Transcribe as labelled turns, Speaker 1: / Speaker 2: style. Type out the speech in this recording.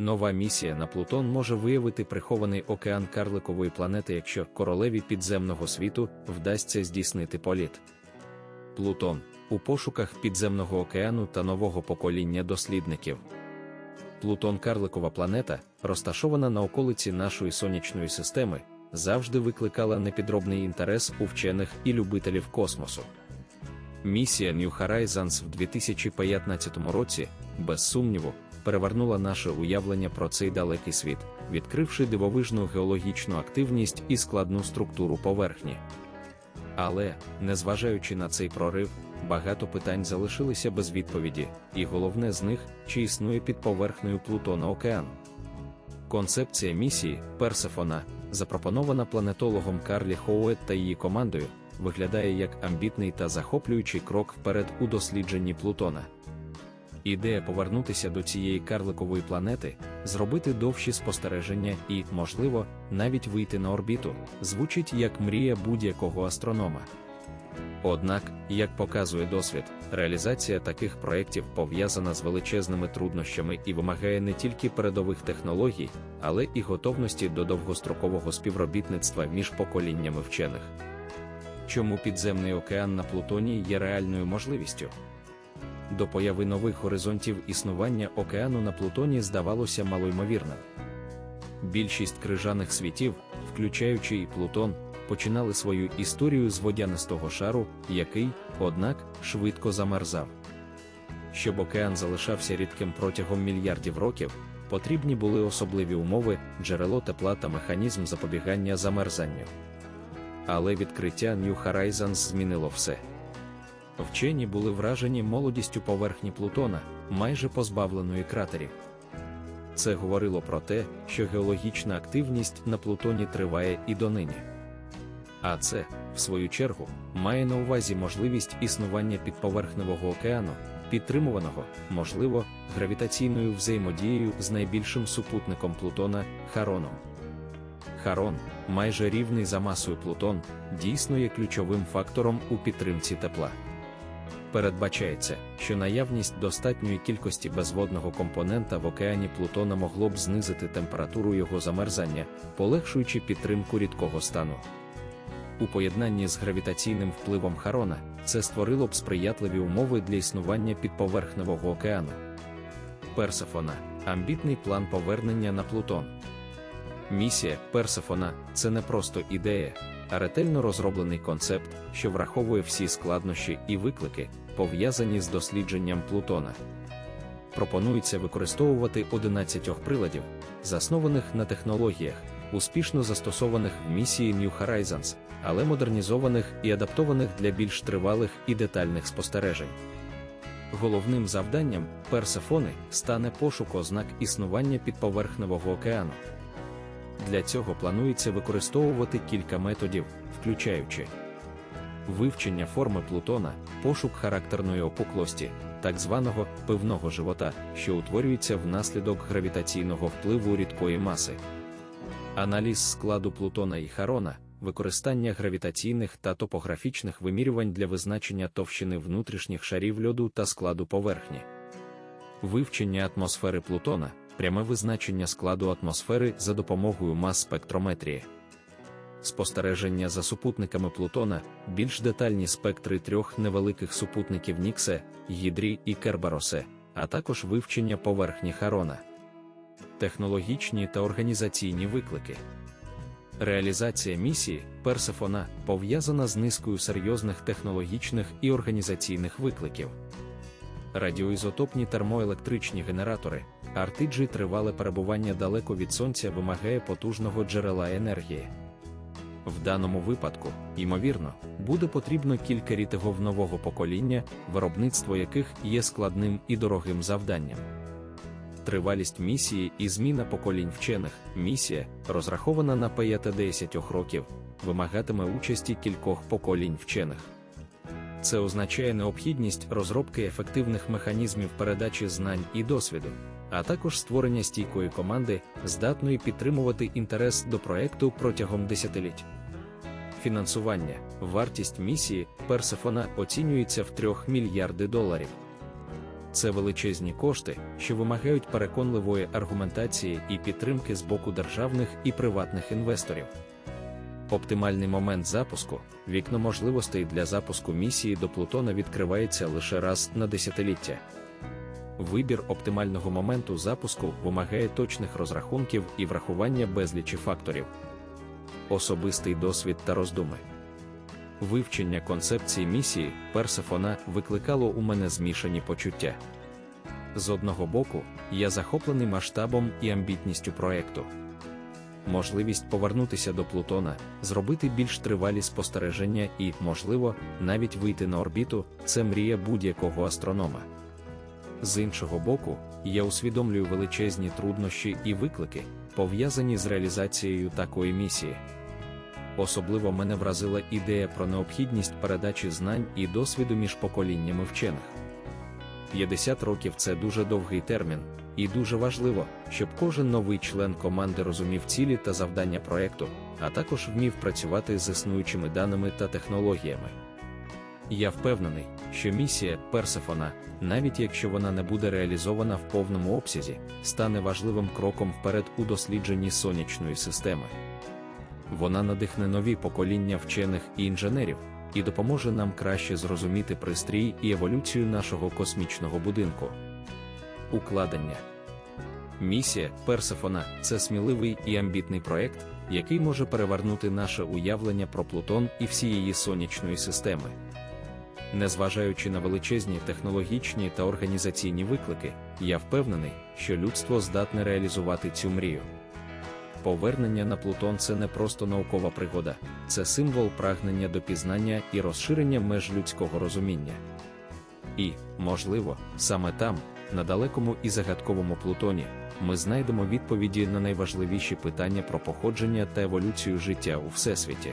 Speaker 1: Нова місія на Плутон може виявити прихований океан карликової планети, якщо королеві підземного світу вдасться здійснити політ. Плутон у пошуках підземного океану та нового покоління дослідників. Плутон карликова планета, розташована на околиці нашої сонячної системи, завжди викликала непідробний інтерес у вчених і любителів космосу. Місія New Horizons в 2015 році, без сумніву, перевернула наше уявлення про цей далекий світ, відкривши дивовижну геологічну активність і складну структуру поверхні. Але, незважаючи на цей прорив, багато питань залишилися без відповіді, і головне з них, чи існує під поверхнею Плутона океан. Концепція місії Персефона, запропонована планетологом Карлі Хоует та її командою, виглядає як амбітний та захоплюючий крок вперед у дослідженні Плутона. Ідея повернутися до цієї карликової планети, зробити довші спостереження і, можливо, навіть вийти на орбіту, звучить як мрія будь-якого астронома. Однак, як показує досвід, реалізація таких проєктів пов'язана з величезними труднощами і вимагає не тільки передових технологій, але і готовності до довгострокового співробітництва між поколіннями вчених. Чому підземний океан на Плутоні є реальною можливістю? До появи нових горизонтів існування океану на Плутоні здавалося малоймовірним. Більшість крижаних світів, включаючи і Плутон, починали свою історію з водянистого шару, який, однак, швидко замерзав. Щоб океан залишався рідким протягом мільярдів років, потрібні були особливі умови, джерело тепла та механізм запобігання замерзанню. Але відкриття New Horizons змінило все. Вчені були вражені молодістю поверхні Плутона, майже позбавленої кратерів. Це говорило про те, що геологічна активність на Плутоні триває і донині. А це, в свою чергу, має на увазі можливість існування підповерхневого океану, підтримуваного, можливо, гравітаційною взаємодією з найбільшим супутником Плутона Хароном. Харон, майже рівний за масою Плутон, дійсно є ключовим фактором у підтримці тепла. Передбачається, що наявність достатньої кількості безводного компонента в океані Плутона могло б знизити температуру його замерзання, полегшуючи підтримку рідкого стану. У поєднанні з гравітаційним впливом Харона це створило б сприятливі умови для існування підповерхневого океану. Персефона амбітний план повернення на Плутон. Місія Персефона це не просто ідея, а ретельно розроблений концепт, що враховує всі складнощі і виклики, пов'язані з дослідженням Плутона. Пропонується використовувати 11 приладів, заснованих на технологіях, успішно застосованих в місії New Horizons, але модернізованих і адаптованих для більш тривалих і детальних спостережень. Головним завданням Персефони стане пошук ознак існування підповерхневого океану. Для цього планується використовувати кілька методів, включаючи вивчення форми Плутона, пошук характерної опуклості, так званого пивного живота, що утворюється внаслідок гравітаційного впливу рідкої маси, аналіз складу Плутона і Харона, використання гравітаційних та топографічних вимірювань для визначення товщини внутрішніх шарів льоду та складу поверхні, вивчення атмосфери Плутона пряме визначення складу атмосфери за допомогою мас-спектрометрії. Спостереження за супутниками Плутона, більш детальні спектри трьох невеликих супутників Ніксе, Гідрі і Кербаросе, а також вивчення поверхні Харона, технологічні та організаційні виклики. Реалізація місії Персефона пов'язана з низкою серйозних технологічних і організаційних викликів. Радіоізотопні термоелектричні генератори, Артиджі тривале перебування далеко від сонця вимагає потужного джерела енергії. В даному випадку, ймовірно, буде потрібно кілька рітегов нового покоління, виробництво яких є складним і дорогим завданням. Тривалість місії і зміна поколінь вчених, місія, розрахована на 5-10 років, вимагатиме участі кількох поколінь вчених. Це означає необхідність розробки ефективних механізмів передачі знань і досвіду а також створення стійкої команди, здатної підтримувати інтерес до проекту протягом десятиліть. Фінансування, вартість місії Персефона оцінюється в 3 мільярди доларів. це величезні кошти, що вимагають переконливої аргументації і підтримки з боку державних і приватних інвесторів. Оптимальний момент запуску вікно можливостей для запуску місії до Плутона відкривається лише раз на десятиліття. Вибір оптимального моменту запуску вимагає точних розрахунків і врахування безлічі факторів, особистий досвід та роздуми. Вивчення концепції місії Персефона викликало у мене змішані почуття. З одного боку, я захоплений масштабом і амбітністю проекту. Можливість повернутися до Плутона, зробити більш тривалі спостереження і, можливо, навіть вийти на орбіту це мрія будь-якого астронома. З іншого боку, я усвідомлюю величезні труднощі і виклики, пов'язані з реалізацією такої місії. Особливо мене вразила ідея про необхідність передачі знань і досвіду між поколіннями вчених. 50 років це дуже довгий термін, і дуже важливо, щоб кожен новий член команди розумів цілі та завдання проекту, а також вмів працювати з існуючими даними та технологіями. Я впевнений, що місія Персефона, навіть якщо вона не буде реалізована в повному обсязі, стане важливим кроком вперед у дослідженні сонячної системи. Вона надихне нові покоління вчених і інженерів і допоможе нам краще зрозуміти пристрій і еволюцію нашого космічного будинку. Укладення Місія Персефона це сміливий і амбітний проект, який може перевернути наше уявлення про Плутон і всієї сонячної системи. Незважаючи на величезні технологічні та організаційні виклики, я впевнений, що людство здатне реалізувати цю мрію. Повернення на Плутон це не просто наукова пригода, це символ прагнення до пізнання і розширення меж людського розуміння. І, можливо, саме там, на далекому і загадковому Плутоні, ми знайдемо відповіді на найважливіші питання про походження та еволюцію життя у Всесвіті.